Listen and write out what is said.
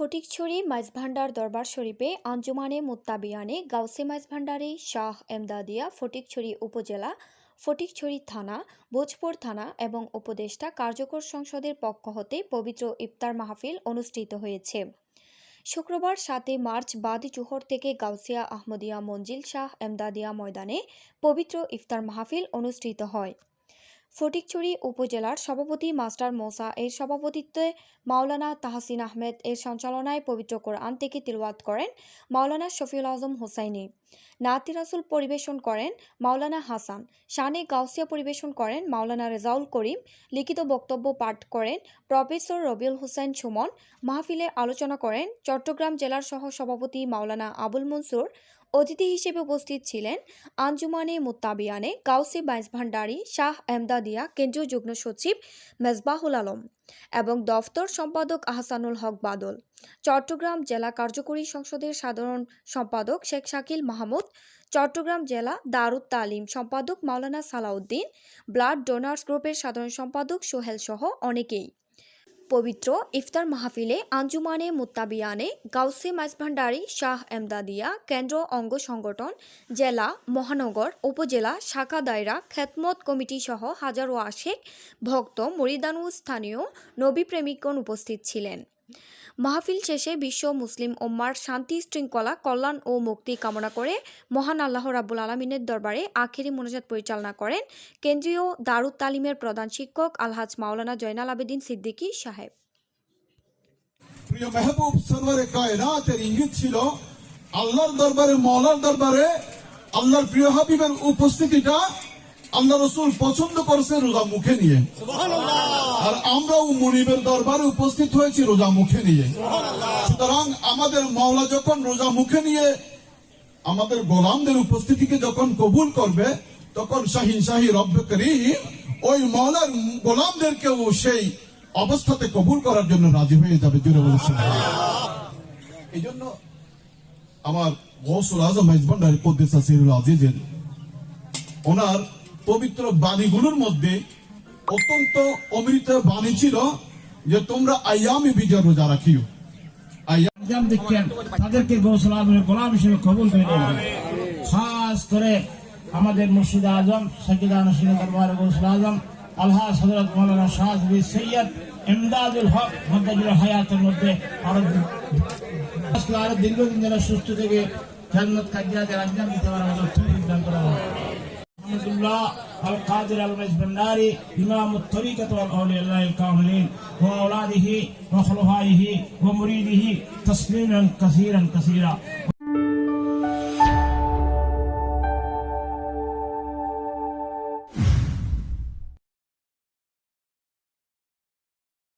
ফটিকছড়ি মাইজভান্ডার দরবার শরীফে আঞ্জুমানে মুত্তাবিয়ানে গাউসে মাইজভান্ডারি শাহ এমদাদিয়া ফটিকছড়ি উপজেলা, ফটিকছড়ি থানা, ভোজপুর থানা এবং উপদেষ্টা কার্যকর সংসদের পক্ষ হতে পবিত্র ইফতার মাহফিল অনুষ্ঠিত হয়েছে। শুক্রবার সাতই মার্চ বাদি জোহর থেকে গাউসিয়া আহমদিয়া মঞ্জিল শাহ এমদাদিয়া ময়দানে পবিত্র ইফতার মাহফিল অনুষ্ঠিত হয়। ফটিকছড়ি উপজেলার সভাপতি মাস্টার মোসা, এর সভাপতিত্বে মাওলানা তাহসিন আহমেদ, এর সঞ্চালনায় পবিত্র কোরআন থেকে তিলওয়াত করেন মাওলানা শফিউল আজম হোসাইনি। নাতি রাসুল পরিবেশন করেন মাওলানা হাসান। শানে গাউসিয়া পরিবেশন করেন মাওলানা রেজাউল করিম। লিখিত বক্তব্য পাঠ করেন প্রফেসর রবিউল হোসেন সুমন। মাহফিলে আলোচনা করেন চট্টগ্রাম জেলার সহ সভাপতি মাওলানা আবুল মনসুর। অতিথি হিসেবে উপস্থিত ছিলেন আঞ্জুমানে মুত্তাবিয়ানে গাউসি বাইস ভান্ডারি শাহ এমদাদিয়া কেন্দ্রীয় যুগ্ম সচিব মেজবাহুল আলম এবং দফতর সম্পাদক আহসানুল হক বাদল। চট্টগ্রাম জেলা কার্যকরী সংসদের সাধারণ সম্পাদক শেখ শাকিল মাহমুদ, চট্টগ্রাম জেলা দারুত তালিম সম্পাদক মাওলানা সালাউদ্দিন, ব্লাড ডোনার্স গ্রুপের সাধারণ সম্পাদক সোহেল সহ অনেকেই। পবিত্র ইফতার মাহফিলে আঞ্জুমানে মুত্তাবিয়ানে গাউসে মাইজভান্ডারি শাহ এমদাদিয়া কেন্দ্র অঙ্গ সংগঠন, জেলা, মহানগর, উপজেলা, শাখা দায়রা খেতমত কমিটি সহ হাজারো আশেক ভক্ত মরিদানু স্থানীয় নবী প্রেমিকগণ উপস্থিত ছিলেন। মাহফিল শেষে বিশ্ব মুসলিম ওম্মার শান্তি শৃঙ্খলা কল্যাণ ও মুক্তি কামনা করে মহান আল্লাহ রাব্বুল আলমিনের দরবারে আখেরি মোনাজাত পরিচালনা করেন কেন্দ্রীয় দারুত তালিমের প্রধান শিক্ষক আলহাজ মাওলানা জয়নাল আবেদিন সিদ্দিকী সাহেব। প্রিয় মেহবুব সরওয়ারে কায়নাতের ইঙ্গিত ছিল আল্লাহর দরবারে মৌলার দরবারে আল্লাহর প্রিয় হাবিবের উপস্থিতিটা আল্লাহ রসুল পছন্দ করেছে রোজা মুখে নিয়ে। আর আমরাও মনিবের দরবারে উপস্থিত হয়েছি রোজা মুখে নিয়ে। সুতরাং আমাদের মাওলা যখন রোজা মুখে নিয়ে আমাদের গোলামদের উপস্থিতিকে যখন কবুল করবে তখন শাহিন শাহি রব্ব করিম ওই মৌলার গোলামদেরকেও সেই অবস্থাতে কবুল করার জন্য রাজি হয়ে যাবে। জুড়ে বলেছেন এই জন্য আমার গৌসুল আজম মেজবান্ডারি কদ্দিস আসিরুল আজিজের ওনার পবিত্র বাণীগুলোর মধ্যে অত্যন্ত অমৃত বাণী ছিল যে তোমরা আয়ামি বিজয় রোজা রাখিও। আয়াম দিচ্ছেন তাদেরকে গোলাম হিসেবে কবুল করে খাস করে আমাদের মুর্শিদ আজম সকিদা দরবার আজম আলহা হজরত মৌলানা শাহবি সৈয়দ হক, মদ্দাজুল হায়াতের মধ্যে আরও আরও দীর্ঘদিন যেন সুস্থ থেকে জান্নাত কাজিয়াদের আঞ্জাম দিতে حفظ الله القادر المجد الناري إمام الطريقة والأولياء الله الكاملين وأولاده وخلفائه ومريده تسليما كثيرا كثيرا.